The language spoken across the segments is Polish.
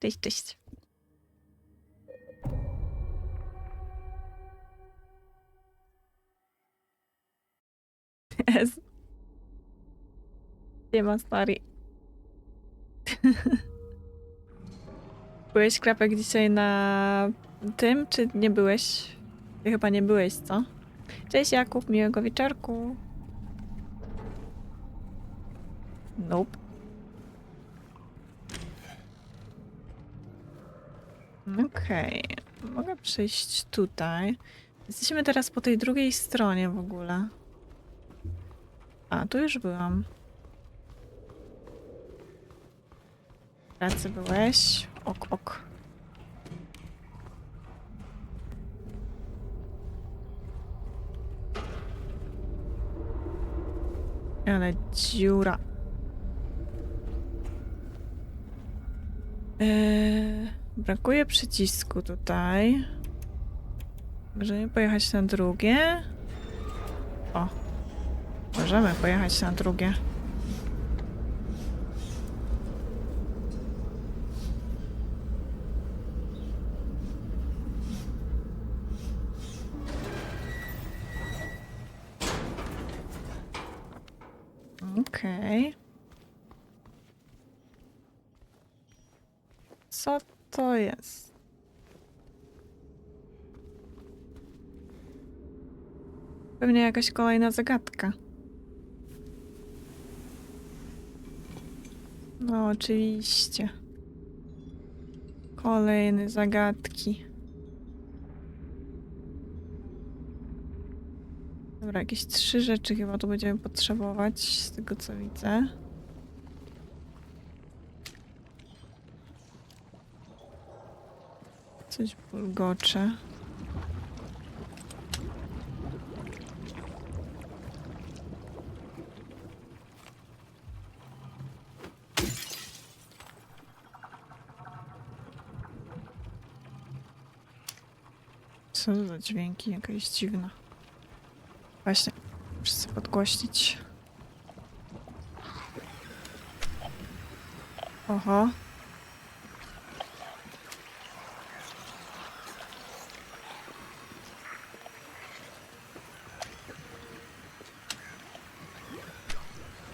Cześć, cześć. Jest. Nie ma byłeś krapek dzisiaj na tym, czy nie byłeś? Ty chyba nie byłeś, co? Cześć Jakub, miłego wieczorku. Nope. Okej, mogę przejść tutaj. Jesteśmy teraz po tej drugiej stronie w ogóle. A, tu już byłam. Pracy byłeś. Ok, ok. Ale dziura. Eee, brakuje przycisku tutaj. Możemy pojechać na drugie. O. Możemy pojechać na drugie. Okej. Co to jest? Pewnie jakaś kolejna zagadka. No, oczywiście. Kolejne zagadki. Dobra, jakieś trzy rzeczy chyba tu będziemy potrzebować, z tego co widzę. Coś bulgocze. Co to za dźwięki? Jakaś dziwna. Właśnie, muszę sobie podgłośnić. Oho.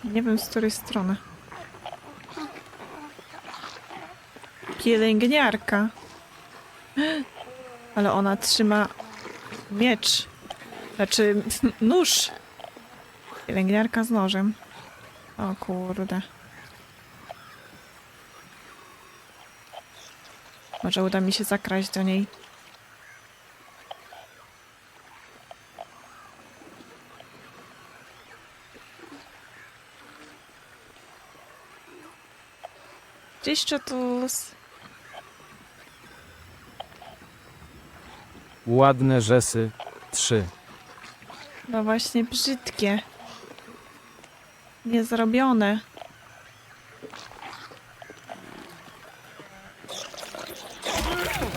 Nie wiem z której strony. Pielęgniarka. Ale ona trzyma miecz. Znaczy nóż. Pielęgniarka z nożem. O kurde. Może uda mi się zakraść do niej. Gdzieś Czatus. Ładne rzesy. Trzy. No właśnie brzydkie. Niezrobione.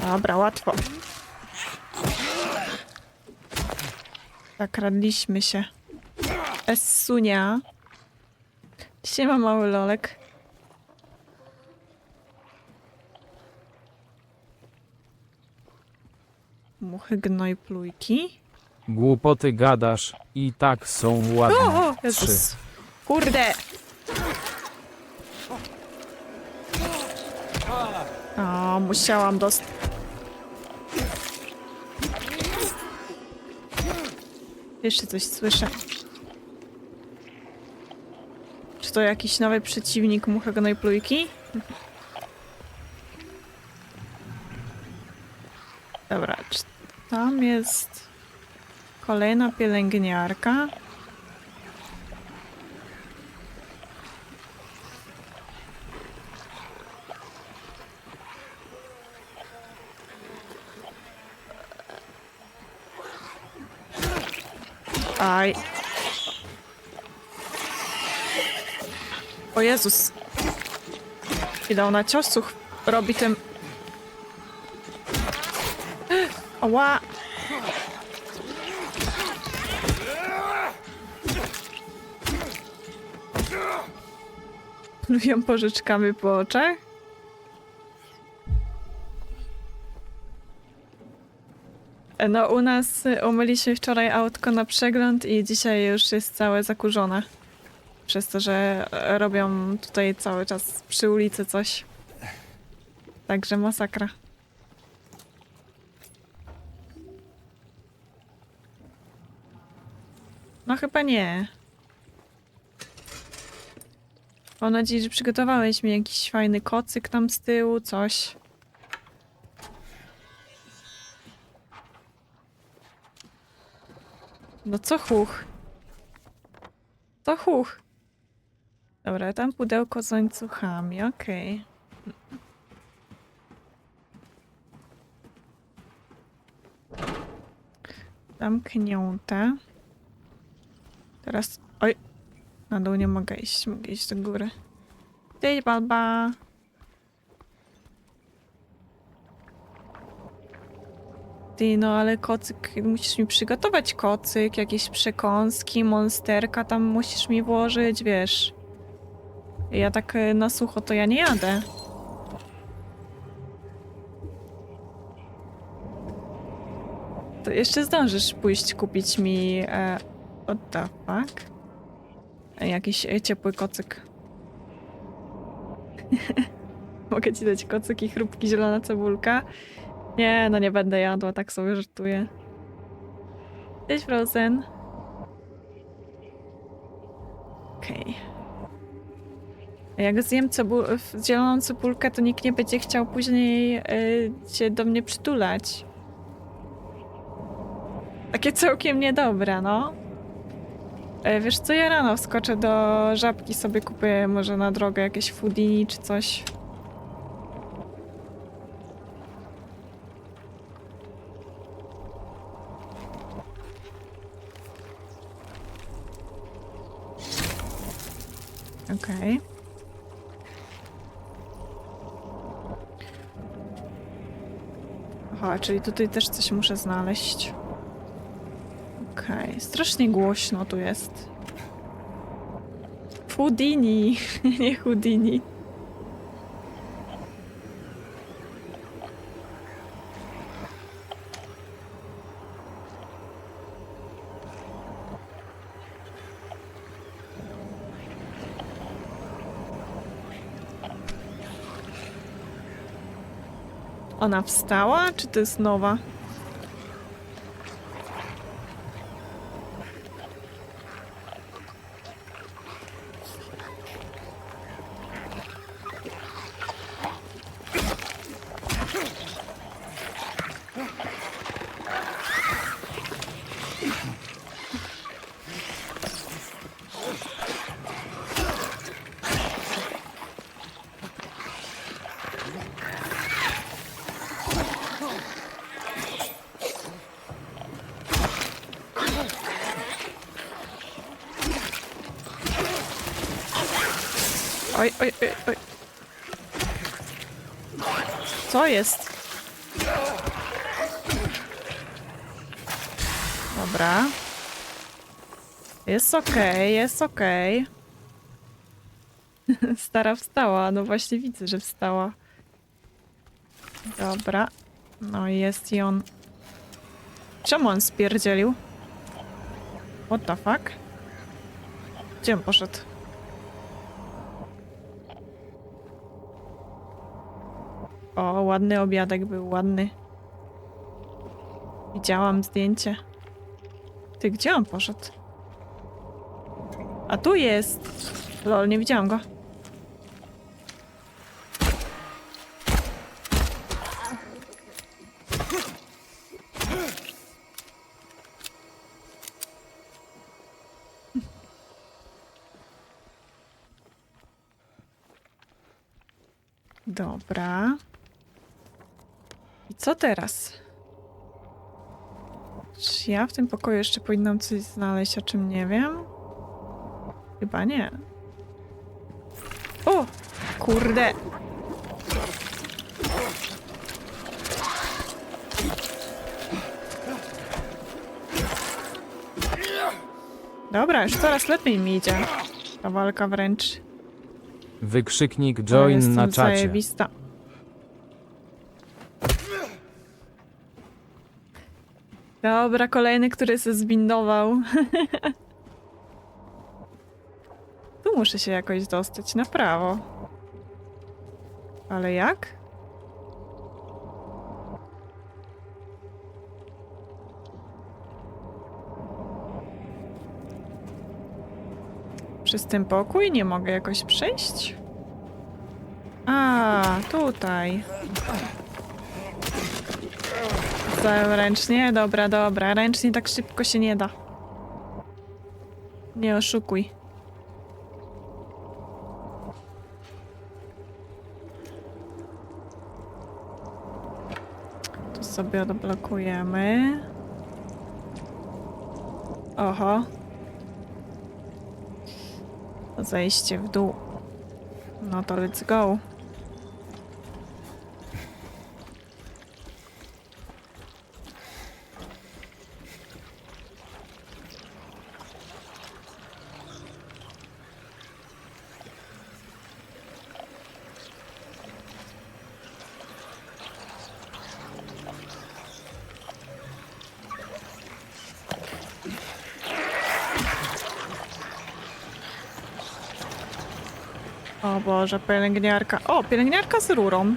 Dobra, łatwo. Zakradliśmy się. Essunia. Siema mały lolek. Muchy gnoj plujki. Głupoty gadasz i tak są ładne. O, Trzy. Jezus. Kurde! O, musiałam dostać. Jeszcze coś słyszę. Czy to jakiś nowy przeciwnik muchego plujki? Jest kolejna pielęgniarka? Aj. O Jezus. Ile ona ciosów robi tym... Oła! lubią pożyczkami po oczach? No u nas umyliśmy wczoraj autko na przegląd i dzisiaj już jest całe zakurzone. Przez to, że robią tutaj cały czas przy ulicy coś. Także masakra. No chyba nie. Mam nadzieję, że przygotowałeś mi jakiś fajny kocyk tam z tyłu, coś. No co chuch? To chuch. Dobra, tam pudełko z łańcuchami, okej. Zamknięte. Teraz... Oj! Na dół nie mogę iść, mogę iść do góry. Cześć, Balba! Ty, no ale kocyk, musisz mi przygotować kocyk, jakieś przekąski, monsterka tam musisz mi włożyć, wiesz. Ja tak e, na sucho to ja nie jadę. To jeszcze zdążysz pójść kupić mi... E, what the fuck? E, Jakiś e, ciepły kocyk. Mogę ci dać kocyk i chrupki zielona cebulka? Nie, no nie będę jadła, tak sobie żartuję. Cześć Frozen. Okej. A Jak zjem cebu- w- zieloną cebulkę, to nikt nie będzie chciał później y, się do mnie przytulać. Takie całkiem niedobre, no. E, Wiesz co, ja rano wskoczę do żabki, sobie kupię może na drogę jakieś foodini czy coś. Okej. Aha, czyli tutaj też coś muszę znaleźć. Okej, strasznie głośno tu jest. Houdini, nie Houdini. Ona wstała, czy to jest nowa? Oj, oj, oj, oj. Co jest? Dobra. Jest okej, jest okej. Stara wstała, no właśnie widzę, że wstała. Dobra. No jest i on. Czemu on spierdzielił? What the fuck? Gdzie on poszedł? Ładny obiadek był, ładny. Widziałam zdjęcie. Ty, gdzie on poszedł? A tu jest! Lol, nie widziałam go. Dobra. Co teraz? Czy ja w tym pokoju jeszcze powinnam coś znaleźć, o czym nie wiem? Chyba nie. O! Kurde! Dobra, już coraz lepiej mi idzie. Ta walka wręcz. Wykrzyknik join na czacie. Zajebista. Dobra, kolejny, który się zbindował. tu muszę się jakoś dostać na prawo. Ale jak? Przez ten pokój nie mogę jakoś przejść? A, tutaj. Zostałem ręcznie? Dobra, dobra. Ręcznie tak szybko się nie da. Nie oszukuj. Tu sobie odblokujemy. Oho. Zejście w dół. No to let's go. O Boże, pielęgniarka. O, pielęgniarka z rurą.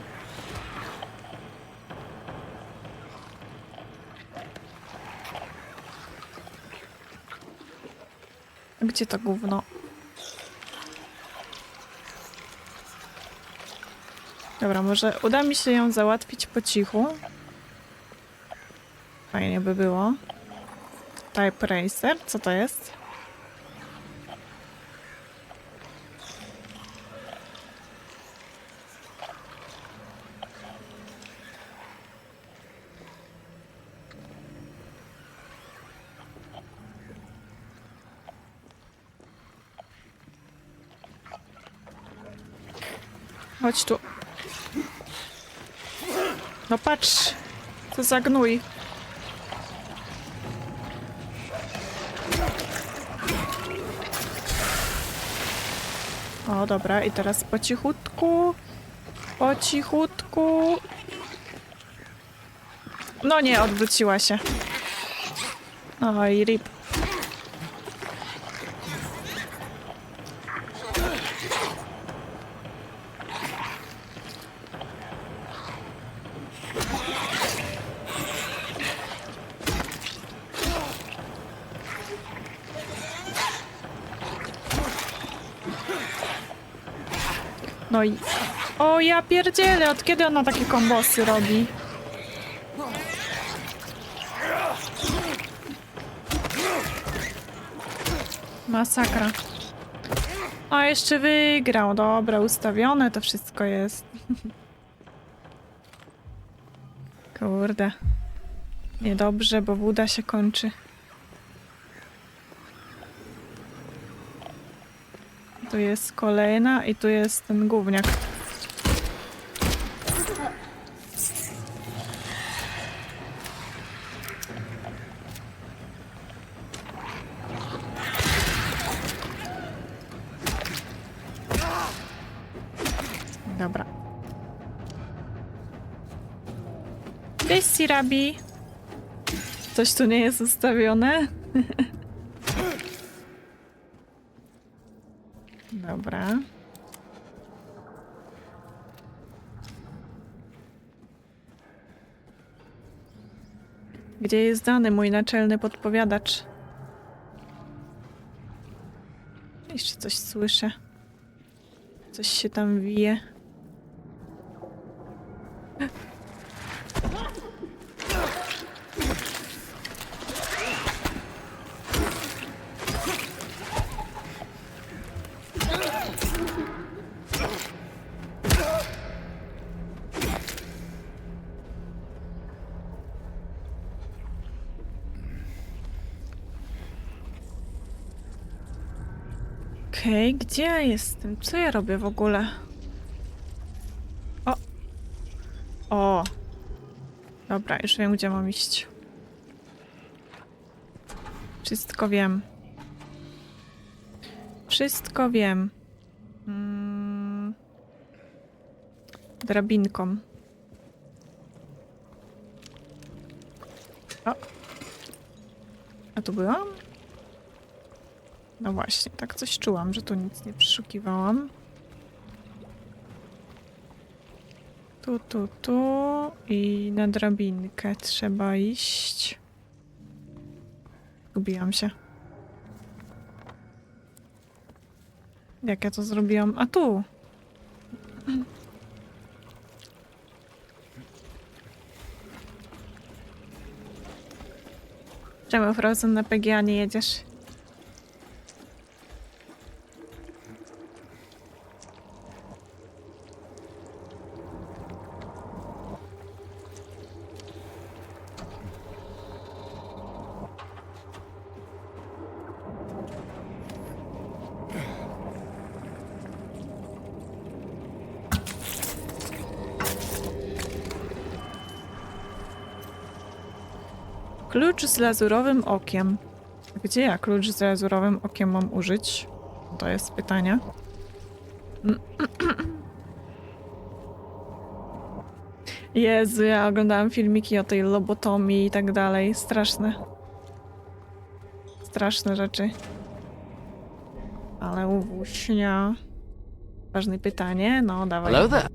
Gdzie to gówno? Dobra, może uda mi się ją załatwić po cichu. Fajnie by było. Type Racer, co to jest? Chodź tu. No patrz, co za gnój. O, dobra, i teraz po cichutku. Po cichutku. No nie, odwróciła się. Oj, rip. No i... O, ja pierdzielę, od kiedy ona takie kombosy robi? Masakra. A, jeszcze wygrał. Dobra, ustawione to wszystko jest. Kurde. Niedobrze, bo woda się kończy. Tu jest kolejna i tu jest ten gówniak. Dobra. Cześć, Sirabi. Coś tu nie jest ustawione? Dobra. Gdzie jest dany mój naczelny podpowiadacz? Jeszcze coś słyszę. Coś się tam wije. Gdzie ja jestem? Co ja robię w ogóle? O! O! Dobra, już wiem, gdzie mam iść. Wszystko wiem. Wszystko wiem. Mm. Drabinką. O! A tu byłam? No właśnie, tak coś czułam, że tu nic nie przeszukiwałam. Tu, tu, tu i na drabinkę trzeba iść. Gubiłam się. Jak ja to zrobiłam? A tu! Czemu Frozen na PGA nie jedziesz? Klucz z lazurowym okiem. Gdzie ja klucz z lazurowym okiem mam użyć? To jest pytanie. Jezu, ja oglądałam filmiki o tej lobotomii i tak dalej. Straszne. Straszne rzeczy. Ale uwuśnia. Ważne pytanie. No, dawaj. Hello there.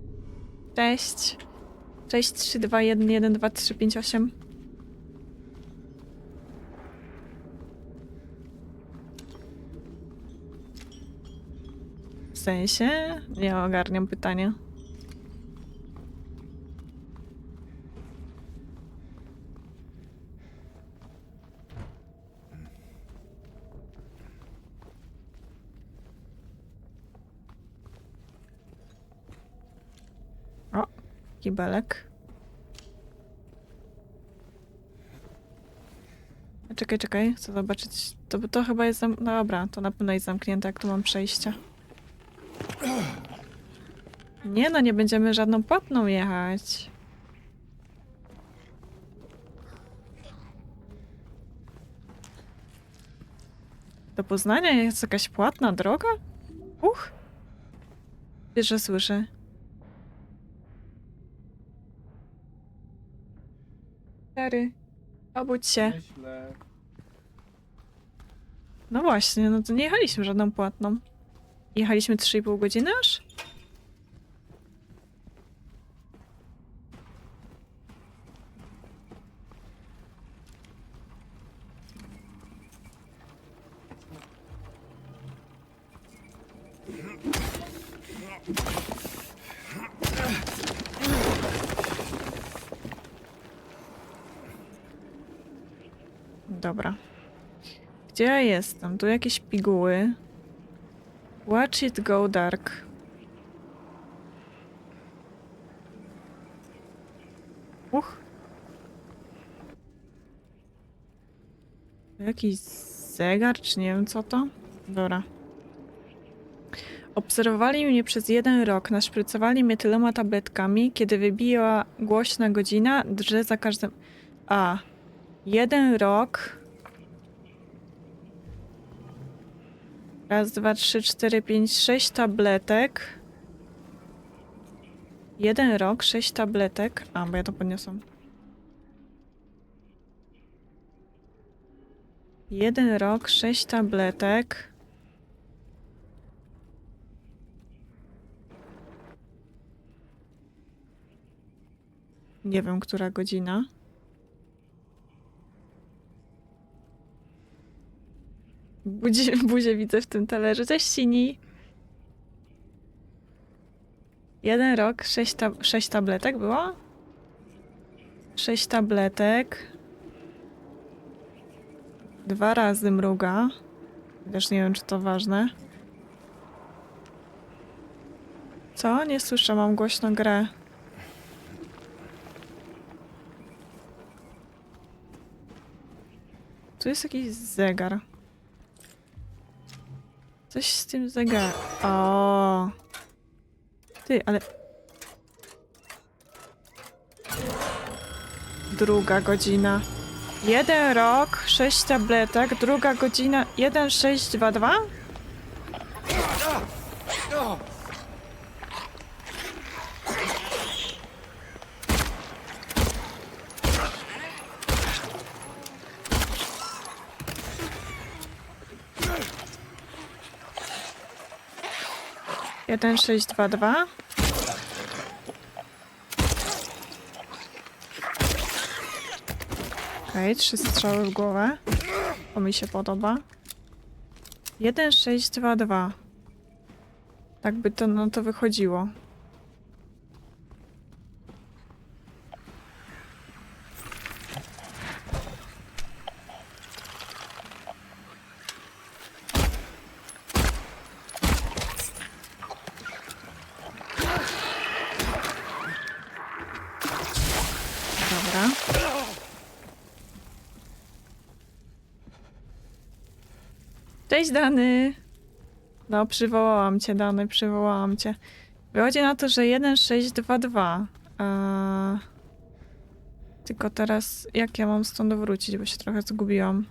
Cześć. Cześć 3, 2, 1, 1, 2, 3, 5, 8. sensie? Nie ogarniam pytania. O, kibelek. Czekaj, czekaj, chcę zobaczyć. To, to chyba jest zam... No dobra, to na pewno jest zamknięte, jak tu mam przejścia. Nie no, nie będziemy żadną płatną jechać. Do Poznania jest jakaś płatna droga? Uch. Pierwsze słyszę. Stary, obudź się. Myślę. No właśnie, no to nie jechaliśmy żadną płatną. Jechaliśmy 3,5 godziny aż? Dobra. Gdzie ja jestem? Tu jakieś piguły. Watch it go dark. Uch. Jakiś zegar, czy nie wiem co to? Dobra. Obserwowali mnie przez jeden rok, naszprycowali mnie tyloma tabletkami. Kiedy wybiła głośna godzina, drże za każdym... A. Jeden rok... Raz, dwa, trzy, cztery, pięć, sześć tabletek. Jeden rok, sześć tabletek. A, bo ja to podniosłam. Jeden rok, sześć tabletek. Nie wiem, która godzina. Buzie, buzię widzę w tym talerzu. Cześć, Sini. Jeden rok, sześć, tab sześć tabletek było? Sześć tabletek. Dwa razy mruga. Też nie wiem, czy to ważne. Co? Nie słyszę, mam głośną grę. Tu jest jakiś zegar. Coś z tym zegarem. O. Ty, ale. Druga godzina. Jeden rok, sześć tabletek, druga godzina, jeden, sześć, dwa, dwa? Jeden, sześć, dwa, dwa. Okej, trzy strzały w głowę. To mi się podoba. Jeden, sześć, dwa, dwa. Tak by to no to wychodziło. Dobra. Cześć Dany! No, przywołałam cię, Dany, przywołałam cię. Wychodzi na to, że 1622. Eee... Tylko teraz, jak ja mam stąd wrócić, bo się trochę zgubiłam.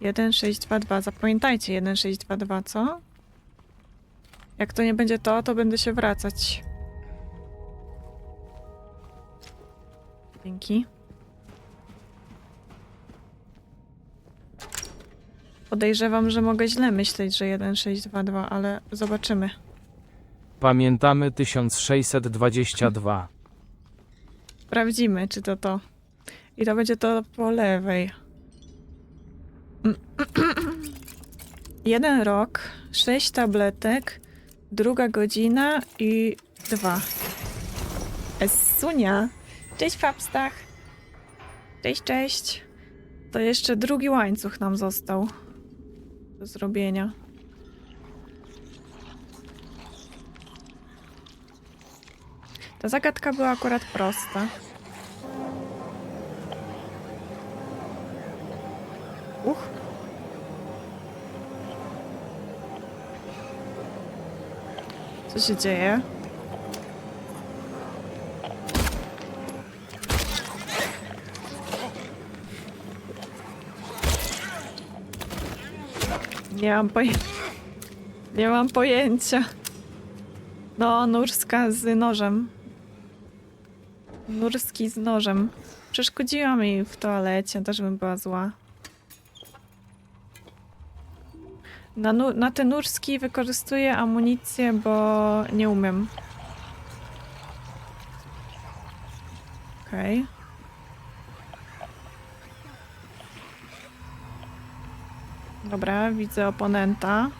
Jeden sześć dwa dwa. Zapamiętajcie, jeden sześć dwa dwa, co? Jak to nie będzie to, to będę się wracać. Dzięki. Podejrzewam, że mogę źle myśleć, że 1622, ale zobaczymy. Pamiętamy 1622. Sprawdzimy, czy to to. I to będzie to po lewej. Jeden rok, sześć tabletek, druga godzina i dwa. Esunia. Cześć Fabstach. Cześć, cześć. To jeszcze drugi łańcuch nam został do zrobienia. Ta zagadka była akurat prosta. Co się dzieje? Nie mam pojęcia. Nie mam pojęcia. No, nurska z nożem. Nurski z nożem. Przeszkodziła mi w toalecie, też bym była zła. Na, na te wykorzystuję amunicję, bo nie umiem. Okej. Dobra, widzę oponenta.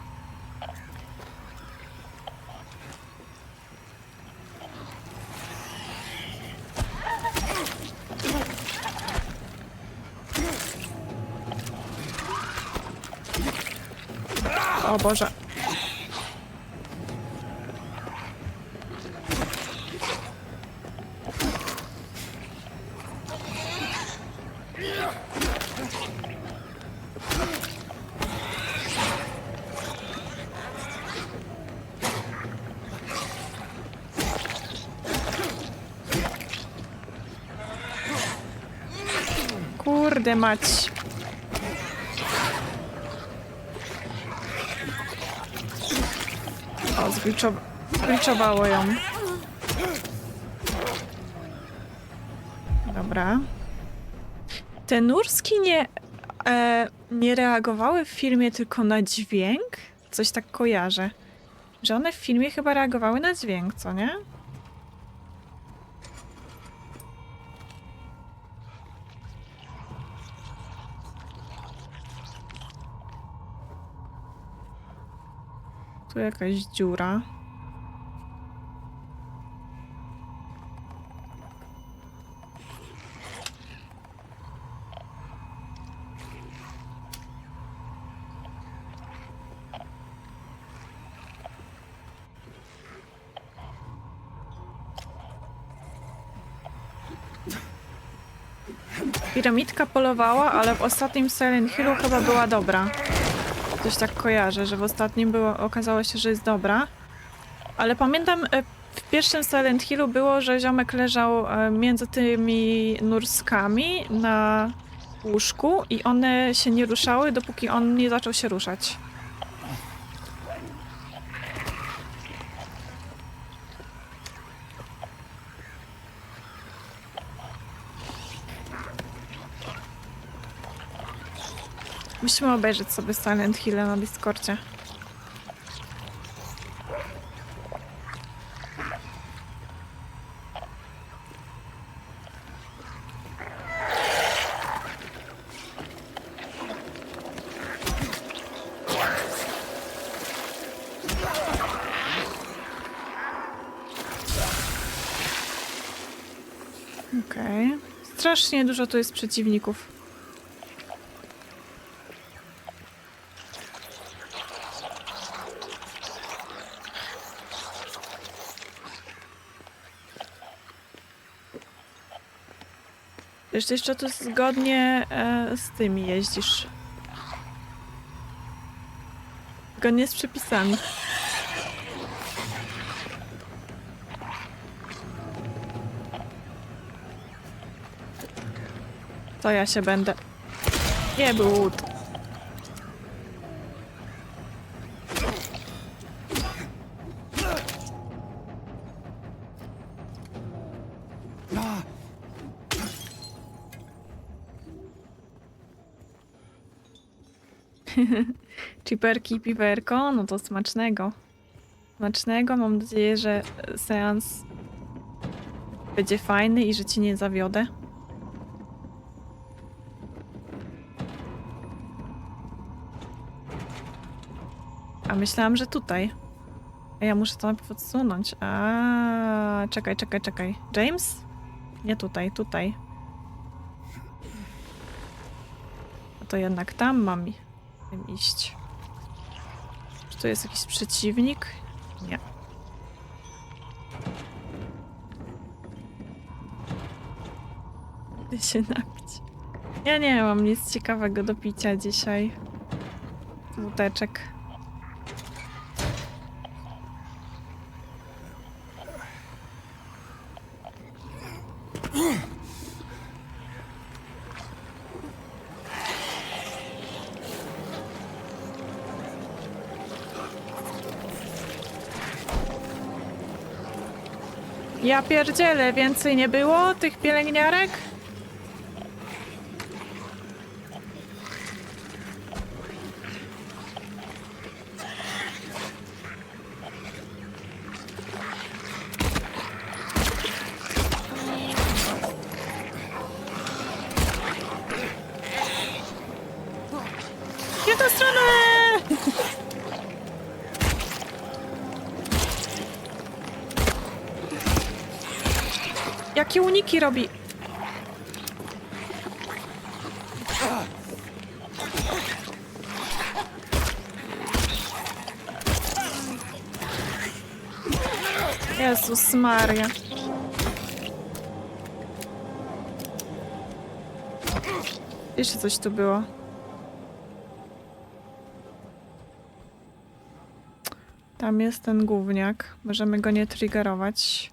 O Boże. Kurde mać. O, zgliczow- zgliczowało ją. Dobra. Te nurski nie, e, nie reagowały w filmie tylko na dźwięk? Coś tak kojarzę. Że one w filmie chyba reagowały na dźwięk, co nie? Jakaś dziura. Piramidka polowała, ale w ostatnim Silent Hillu chyba była dobra. Coś tak kojarzę, że w ostatnim było, okazało się, że jest dobra. Ale pamiętam, e, w pierwszym Silent Hillu było, że ziomek leżał e, między tymi nurskami na łóżku i one się nie ruszały, dopóki on nie zaczął się ruszać. Musimy obejrzeć sobie Silent Hill na Discordzie. Okej. Strasznie dużo tu jest przeciwników. Jeszcze, jeszcze tu zgodnie e, z tymi jeździsz. Zgodnie z przepisami. To ja się będę. Nie był. Chiperki, piwerko, no to smacznego. Smacznego, mam nadzieję, że seans będzie fajny i że ci nie zawiodę. A myślałam, że tutaj. A ja muszę to najpierw odsunąć. A, czekaj, czekaj, czekaj. James? Nie tutaj, tutaj. A to jednak tam mam i- tym iść. Czy tu jest jakiś przeciwnik? Nie. Idę się napić. Ja nie mam nic ciekawego do picia dzisiaj. Wódeczek. Ja pierdzielę, więcej nie było tych pielęgniarek? Uniki robi? Jezus Maria. Jeszcze coś tu było. Tam jest ten gówniak. Możemy go nie triggerować.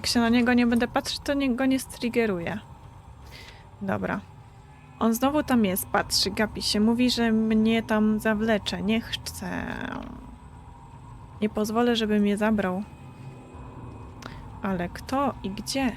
Jak się na niego nie będę patrzeć, to nie, go nie striggeruje. Dobra. On znowu tam jest, patrzy, gapi się. Mówi, że mnie tam zawlecze. Nie chcę. Nie pozwolę, żeby mnie zabrał. Ale kto i gdzie?